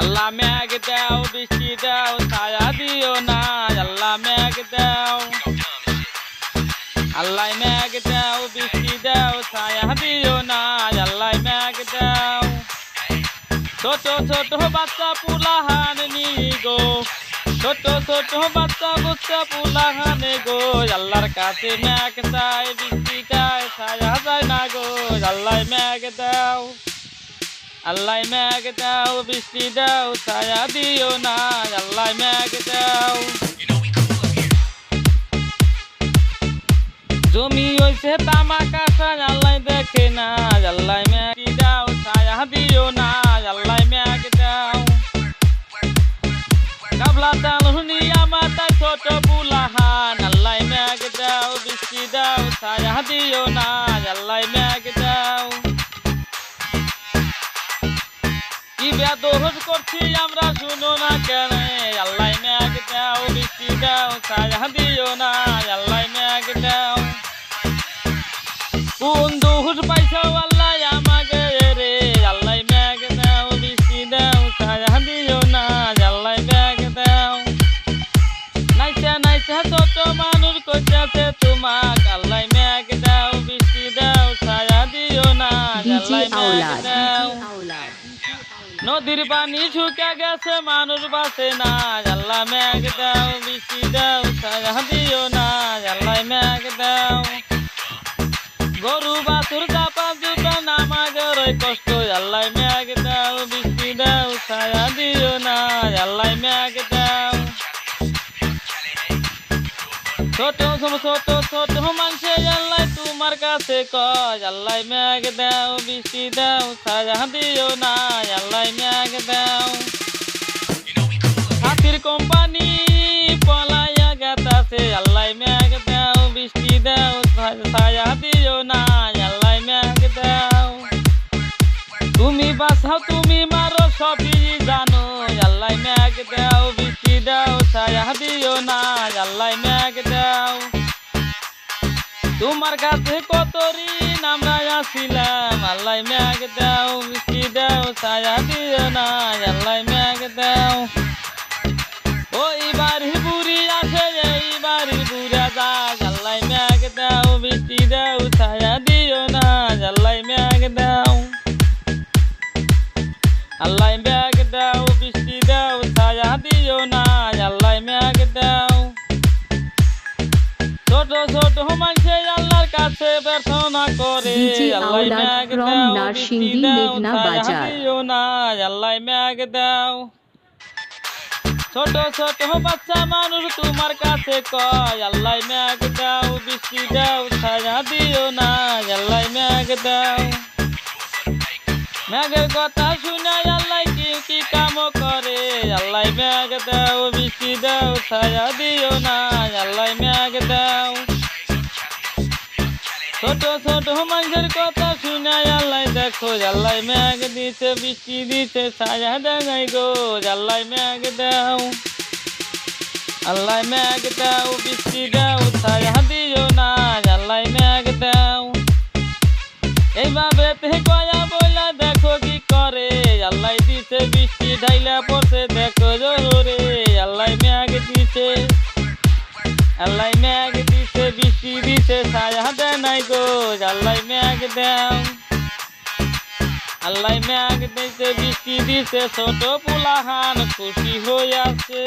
আল্লাহ মেঘ দাও, বৃষ্টি দাও, ছায়া দিও না। আল্লাহ মেঘ দাও। আল্লাহ মেঘ দাও, বৃষ্টি দাও, ছায়া দিও না। আল্লাহ মেঘ দাও। ছোট ছোট বাচ্চা পুলাহান নি গো। ছোট ছোট বাচ্চা বুচ্চা পুলাহান গো। আল্লাহর কাছে মেঘ চাই বৃষ্টি চাই ছায়া যায় না গো। আল্লাহ মেঘ দাও আল্লাহ মেঘ দাও, বৃষ্টি দাও, ছায়া দিও না আল্লাহ মেঘ দাও। জমি হইছে তামা বেদোষ করছি আমরা শুনো না কেন? আল্লাহ মেঘ দাও বৃষ্টি দাও ছায়া দিও না। আল্লাহ মেঘ দাও। কোন দোষ পাইছাও আল্লাহ আমাকে রে? আল্লাহ মেঘ দাও বৃষ্টি দাও ছায়া দিও না। আল্লাহ মেঘ দাও। নাইচা নাইচা ছোট মানুষ কইতাছে তোমাক। আল্লাহ মেঘ দাও বৃষ্টি দাও ছায়া দিও না। আল্লাহ Aulad. দাও নদীর পানি শুকে গেছে, মানুষ বাসে না আল্লাহ মেঘ দাও, বৃষ্টি দাও, ছায়া দিও না। আল্লাহ মেঘ দাও। গরু বাছুর চাপা জুটা নামাজের কষ্ট আল্লাহ মেঘ দাও, বৃষ্টি দাও, ছায়া দিও না। আল্লাহ মেঘ দাও। ছোট ছোট ছোট মানুষে আল্লাহ তোমার কাছে কয়, আল্লাহ মেঘ দাও, বৃষ্টি দাও ছায়া দিও না আল্লাহ মেঘ দাও। হাতির কোম্পানি পলাইয়া গেতাছে, আল্লাহ মেঘ দাও, বৃষ্টি দাও ছায়া দিও না আল্লাহ মেঘ দাও। তুমি বাসাও তুমি মারো, সবই জানো, আল্লাহ মেঘ দাও, বৃষ্টি দাও ছায়া দিও না আল্লাহ মেঘ দাও। তোমার কাছে কত ঋণ? আমরা আসিলাম। আল্লাহ মেঘ দাও বৃষ্টি দাও, ছায়া দিও না। আল্লাহ মেঘ দাও। ওই বাড়ি বুড়ি আছে এই বাড়ি বুড়া যাক। আল্লাহ মেঘ দাও বৃষ্টি দাও, ছায়া দিও না। আল্লাহ মেঘ দাও। আল্লাহ মেঘ দাও বৃষ্টি দাও, ছায়া দিও না। আল্লাহ মেঘ দাও। ছোট ছোট মানুষে আল্লাহর কাছে প্রার্থনা করে। আল্লাহ from দাও বৃষ্টি দাও. দিও না আল্লাহ মেঘ দাও। ছোট ছোট বাচ্চা মানুষ তোমার কাছে কয় আল্লাহ মেঘ দাও বৃষ্টি দাও ছায়া দিও না আল্লাহ মেঘ দাও। মেঘের কথা শুনে আল্লাহ কি কি কাম করে আল্লাহ মেঘ দাও বৃষ্টি দাও ছায়া দিও না আল্লাহ দাও ছোট ছোট মানুষের কথা শুনাই আল্লাহ দেখো জাল্লাই ম্যাগ দিছে, বৃষ্টি দিছে, সাজা দেখাই গো জাল্লাই ম্যাগ দাও। আল্লাহ ম্যাগ দাও, বৃষ্টি দাও, সাজা দিও না জাল্লাই ম্যাগ দাও। এইভাবে কয়া বইলা আল্লাহ ম্যাগ দিছে, বৃষ্টি দিছে ছায়া দেয় নাই গো। আল্লাহ ম্যাগ দাও আল্লাহ ম্যাগ দিছে, বৃষ্টি দিছে, ছোট পুলাহান খুশি হয়ে আছে।